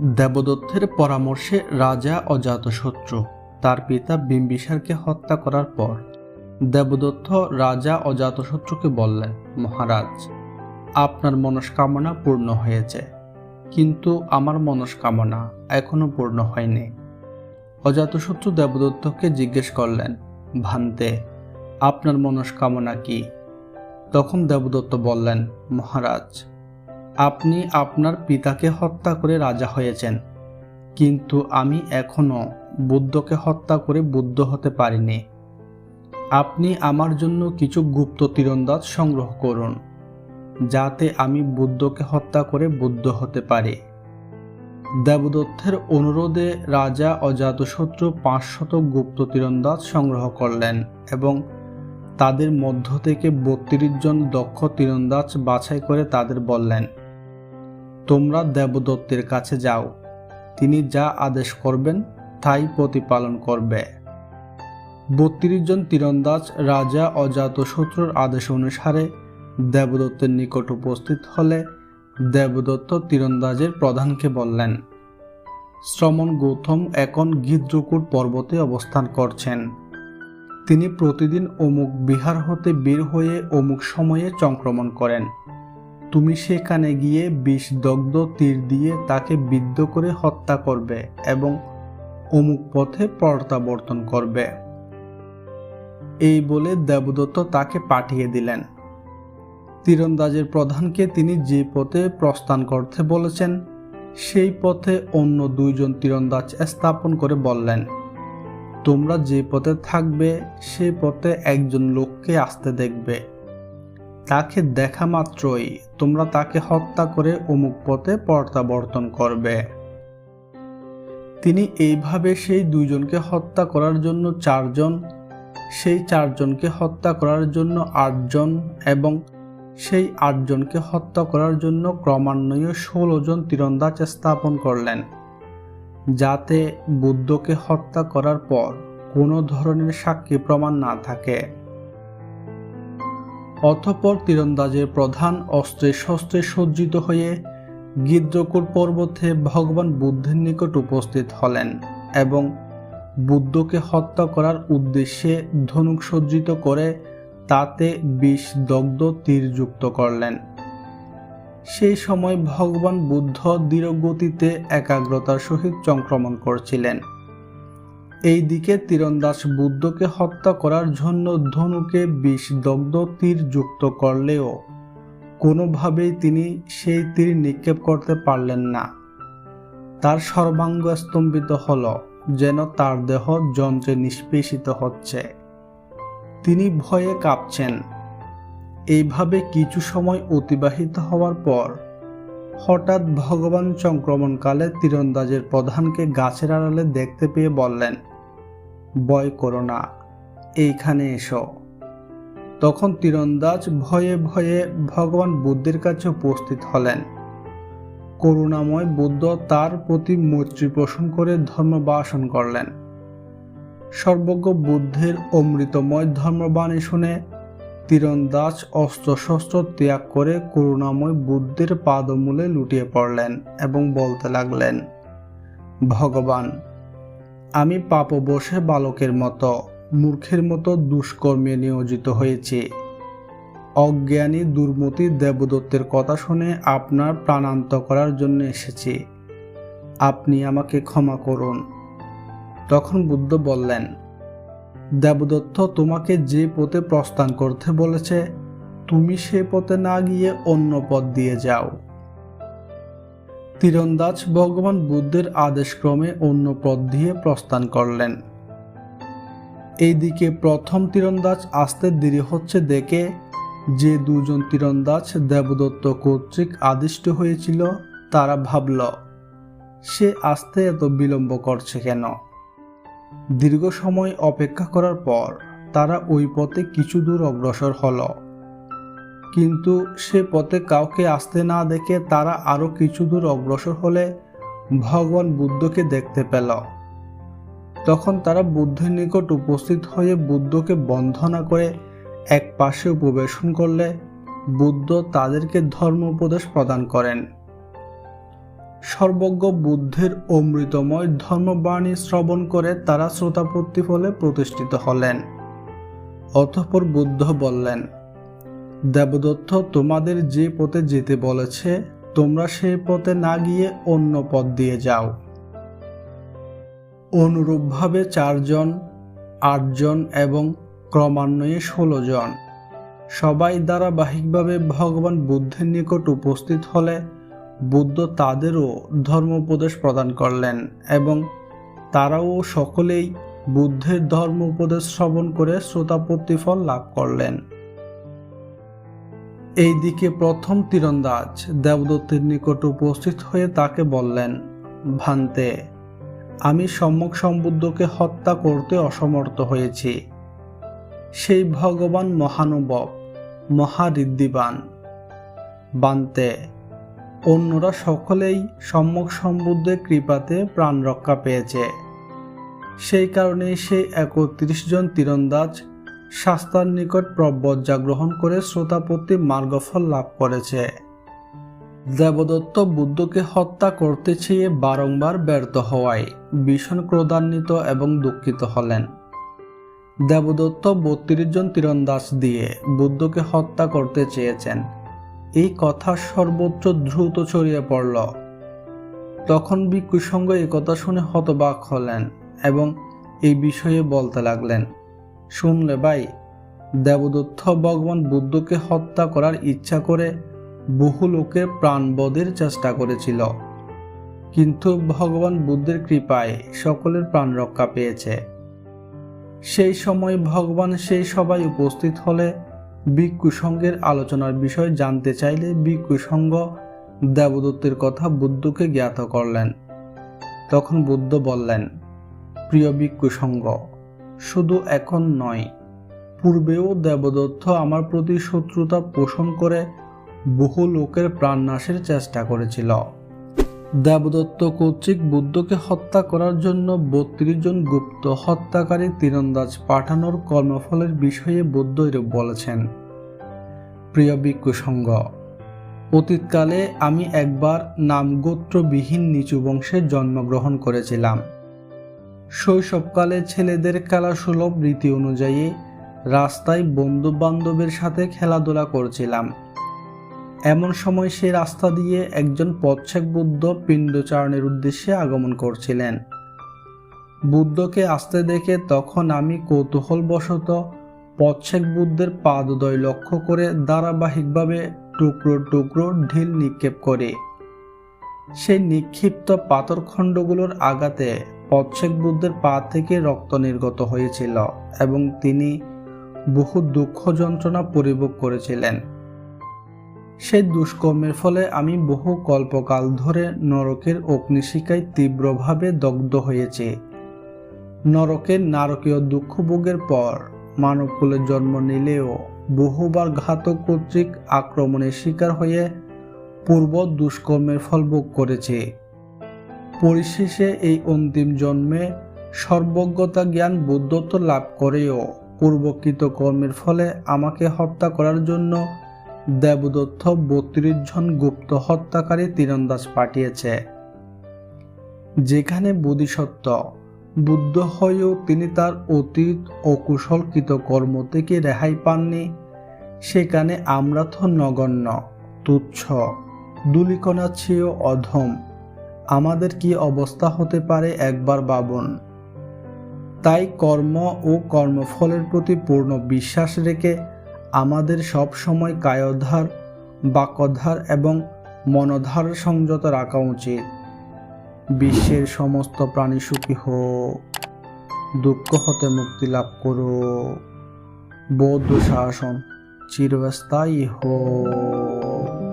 দেবদত্তের পরামর্শে রাজা অজাতশত্রু তার পিতা বিম্বিসারকে হত্যা করার পর দেবদত্ত রাজা অজাতশত্রুকে বললেন, মহারাজ, আপনার মনস্কামনা পূর্ণ হয়েছে, কিন্তু আমার মনস্কামনা এখনও পূর্ণ হয়নি। অজাতশত্রু দেবদত্তকে জিজ্ঞেস করলেন, ভান্তে, আপনার মনস্কামনা কি? তখন দেবদত্ত বললেন, মহারাজ আপনি আপনার পিতাকে হত্যা করে রাজা হয়েছেন। কিন্তু আমি এখনও বুদ্ধকে হত্যা করে বুদ্ধ হতে পারিনি। আপনি আমার জন্য কিছু গুপ্ত তীরন্দাজ সংগ্রহ করুন, যাতে আমি বুদ্ধকে হত্যা করে বুদ্ধ হতে পারি। দেবদত্তের অনুরোধে রাজা অজাতশত্রু পাঁচশত গুপ্ত তীরন্দাজ সংগ্রহ করলেন এবং তাদের মধ্য থেকে বত্রিশ জন দক্ষ তীরন্দাজ বাছাই করে তাদের বললেন। তোমরা দেবদত্তের কাছে যাও। তিনি যা আদেশ করবেন, তাই প্রতিপালন করবে। বত্রিশ জন তীরন্দাজ রাজা অজাতশত্রুর আদেশ অনুসারে দেবদত্তের নিকট উপস্থিত হলে দেবদত্ত তীরন্দাজের প্রধানকে বললেন, শ্রমণ গৌতম এখন গিদ্রকূট পর্বতে অবস্থান করছেন। তিনি প্রতিদিন অমুক বিহার হতে বের হয়ে অমুক সময়ে সংক্রমণ করেন। তুমি সেখানে গিয়ে বিষ দগ্ধ তীর দিয়ে তাকে বিদ্ধ করে হত্যা করবে এবং অমুক পথে প্রত্যাবর্তন করবে। এই বলে দেবদত্ত তাকে পাঠিয়ে দিলেন। তীরন্দাজের প্রধানকে তিনি যে পথে প্রস্থান করতে বলেছেন, সেই পথে অন্য দুইজন তীরন্দাজ স্থাপন করে বললেন, তোমরা যে পথে থাকবে, সে পথে একজন লোককে আসতে দেখবে। তাকে দেখা মাত্রই তোমরা তাকে হত্যা করে অমুক পথে প্রত্যাবর্তন করবে। তিনি এইভাবে সেই দুইজনকে হত্যা করার জন্য চারজন, সেই চারজনকে হত্যা করার জন্য আটজন এবং সেই আটজনকে হত্যা করার জন্য ক্রমান্বয়ে ষোলো জন তীরন্দাজ স্থাপন করলেন, যাতে বুদ্ধকে হত্যা করার পর কোনো ধরনের সাক্ষী প্রমাণ না থাকে। অতঃপর তীরন্দাজের প্রধান অস্ত্রে শস্ত্রে সজ্জিত হয়ে গিদ্রকূট পর্বতে ভগবান বুদ্ধের নিকট উপস্থিত হলেন এবং বুদ্ধকে হত্যা করার উদ্দেশ্যে ধনুক সজ্জিত করে তাতে বিষ দগ্ধ তীর যুক্ত করলেন। সেই সময় ভগবান বুদ্ধ দৃঢ়গতিতে একাগ্রতার সহিত সংক্রমণ করছিলেন। এই দিকে তীরন্দাস বুদ্ধকে হত্যা করার জন্য ধনুকে বিষ দগ্ধ তীর যুক্ত করলেও কোনোভাবেই তিনি সেই তীর নিক্ষেপ করতে পারলেন না। তার সর্বাঙ্গ স্তম্ভিত হল যেন তার দেহ যন্ত্রে নিষ্পেষিত হচ্ছে। তিনি ভয়ে কাঁপছেন। এইভাবে কিছু সময় অতিবাহিত হওয়ার পর হঠাৎ ভগবান সংক্রমণকালে তীরন্দাজের প্রধানকে গাছের আড়ালে দেখতে পেয়ে বললেন ভয় করো না, এইখানে এসো। তখন তীরন্দাজ ভয়ে ভয়ে ভগবান বুদ্ধের কাছে উপস্থিত হলেন। করুণাময় বুদ্ধ তার প্রতি মৈত্রী পোষণ করে ধর্মবাসন করলেন। সর্বজ্ঞ বুদ্ধের অমৃতময় ধর্মবাণী শুনে তীরন্দাজ অস্ত্রশস্ত্র ত্যাগ করে করুণাময় বুদ্ধের পাদমূলে লুটিয়ে পড়লেন এবং বলতে লাগলেন, ভগবান আমি পাপবশে বালকের মতো, মূর্খের মতো দুষ্কর্মে নিয়োজিত হয়েছি। অজ্ঞানী দুর্মতি দেবদত্তের কথা শুনে আপনার প্রাণান্ত করার জন্য এসেছি। আপনি আমাকে ক্ষমা করুন। তখন বুদ্ধ বললেন, দেবদত্ত তোমাকে যে পথে প্রস্থান করতে বলেছে, তুমি সে পথে না গিয়ে অন্য পথ দিয়ে যাও। তীরন্দাজ ভগবান বুদ্ধের আদেশক্রমে অন্য পথ দিয়ে প্রস্থান করলেন। এইদিকে প্রথম তীরন্দাজ আসতে দেরি হচ্ছে দেখে যে দুজন তীরন্দাজ দেবদত্ত কর্তৃক আদিষ্ট হয়েছিল, তারা ভাবল, সে আসতে এত বিলম্ব করছে কেন? দীর্ঘ সময় অপেক্ষা করার পর তারা ওই পথে কিছু দূর অগ্রসর হলো। কিন্তু সে পথে কাউকে আসতে না দেখে তারা আরও কিছু দূর অগ্রসর হলে ভগবান বুদ্ধকে দেখতে পেল। তখন তারা বুদ্ধের নিকট উপস্থিত হয়ে বুদ্ধকে বন্ধনা করে এক পাশে উপবেশন করলে বুদ্ধ তাদেরকে ধর্ম উপদেশ প্রদান করেন। সর্বজ্ঞ বুদ্ধের অমৃতময় ধর্মবাণী শ্রবণ করে তারা শ্রোতাপত্তি ফলে প্রতিষ্ঠিত হলেন। অতঃপর বুদ্ধ বললেন দেবদত্ত তোমাদের যে পথে যেতে বলেছে, তোমরা সেই পথে না গিয়ে অন্য পথ দিয়ে যাও। অনুরূপভাবে চারজন, আটজন এবং ক্রমান্বয়ে ষোলো জন সবাই ধারাবাহিকভাবে ভগবান বুদ্ধের নিকট উপস্থিত হলে বুদ্ধ তাদেরও ধর্মোপদেশ প্রদান করলেন এবং তারাও সকলেই বুদ্ধের ধর্ম উপদেশ শ্রবণ করে শ্রোতাপত্তি ফল লাভ করলেন। এইদিকে প্রথম তীরন্দাজ দেবদত্তের নিকট উপস্থিত হয়ে তাকে বললেন, ভান্তে, আমি সম্যক সম্বুদ্ধকে হত্যা করতে অসমর্থ হয়েছি। সেই ভগবান মহানুভব মহারিদ্ধিবান বান্তে অন্যরা সকলেই সম্যক সম্বুদ্ধের কৃপাতে প্রাণ রক্ষা পেয়েছে। সেই কারণে সেই একত্রিশ জন তীরন্দাজ শাস্তার নিকট প্রব্রজ্জা গ্রহণ করে শ্রোতাপত্তি মার্গফল লাভ করেছে। দেবদত্ত বুদ্ধকে হত্যা করতে চেয়ে বারংবার ব্যর্থ হওয়ায় ভীষণ ক্রোধান্বিত এবং দুঃখিত হলেন। দেবদত্ত বত্রিশ জন তীরন্দাজ দিয়ে বুদ্ধকে হত্যা করতে চেয়েছেন। এই কথা সর্বোচ্চ দ্রুত ছড়িয়ে পড়ল। তখন ভিক্ষুসঙ্গ এই কথা শুনে হতবাক হলেন এবং এই বিষয়ে বলতে লাগলেন শুনলে ভাই, দেবদত্ত ভগবান বুদ্ধকে হত্যা করার ইচ্ছা করে বহু লোকের প্রাণবধের চেষ্টা করেছিল। কিন্তু ভগবান বুদ্ধের কৃপায় সকলের প্রাণ রক্ষা পেয়েছে। সেই সময় ভগবান সেই সবাই উপস্থিত হলে ভিক্ষু সঙ্গের আলোচনার বিষয় জানতে চাইলে ভিক্ষু সঙ্গ দেবদত্তের কথা বুদ্ধকে জ্ঞাত করলেন। তখন বুদ্ধ বললেন, প্রিয় ভিক্ষু সঙ্গ শুধু এখন নয়, পূর্বেও দেবদত্ত আমার প্রতি শত্রুতা পোষণ করে বহু লোকের প্রাণনাশের চেষ্টা করেছিল। দেবদত্ত কর্তৃক বুদ্ধকে হত্যা করার জন্য বত্রিশ জন গুপ্ত হত্যাকারী তীরন্দাজ পাঠানোর কর্মফলের বিষয়ে বুদ্ধ এরূপ বলেছেন। প্রিয় ভিক্ষু সঙ্গ অতীতকালে আমি একবার নামগোত্রবিহীন নিচু বংশে জন্মগ্রহণ করেছিলাম। শৈশবকালে ছেলেদের খেলা সুলভ রীতি অনুযায়ী রাস্তায় বন্ধু বান্ধবের সাথে খেলাধুলা করছিলাম। এমন সময় সে রাস্তা দিয়ে একজন পচ্ছেক বুদ্ধ পিণ্ডচারণের উদ্দেশ্যে আগমন করছিলেন। বুদ্ধকে আসতে দেখে তখন আমি কৌতূহলবশত পচ্ছেক বুদ্ধের পাদদয় লক্ষ্য করে ধারাবাহিকভাবে টুকরো টুকরো ঢিল নিক্ষেপ করে। সেই নিক্ষিপ্ত পাথরখণ্ডগুলোর আঘাতে পচ্ছেক বুদ্ধের পা থেকে রক্ত নির্গত হয়েছিল এবং তিনি বহু দুঃখ যন্ত্রণা পরিভোগ করেছিলেন। সেই দুষ্কর্মের ফলে আমি বহু কল্পকাল ধরে নরকের অগ্নিশিকায় তীব্রভাবে দগ্ধ হয়েছে। নরকের নারকীয় দুঃখভোগের পর মানবকুলের জন্ম নিলেও বহুবার ঘাতক কর্তৃক আক্রমণের শিকার হয়ে পূর্ব দুষ্কর্মের ফল ভোগ করেছে। পরিশেষে এই অন্তিম জন্মে সর্বজ্ঞতা জ্ঞান বুদ্ধত্ব লাভ করেও পূর্বকৃত কর্মের ফলে আমাকে হত্যা করার জন্য দেবদত্ত বত্রিশ জন গুপ্ত হত্যাকারী তীরন্দাজ পাঠিয়েছে। যেখানে বোধিসত্ত্ব, বুদ্ধ হয়েও তিনি তার অতীত অকুশলকৃত কর্ম থেকে রেহাই পাননি। সেখানে আমরা তো নগণ্য, তুচ্ছ দুলিকণা অধম আমাদের কি অবস্থা হতে পারে একবার ভাবুন। তাই কর্ম ও কর্মফলের প্রতি পূর্ণ বিশ্বাস রেখে আমাদের সব সময় কায়োদ্ধার বাক্যধার এবং মনধার সংযত রাখা উচিত। বিশ্বের সমস্ত প্রাণী সুখী হোক, দুঃখ হতে মুক্তি লাভ করো বৌদ্ধ শাসন চিরস্থায়ী হোক।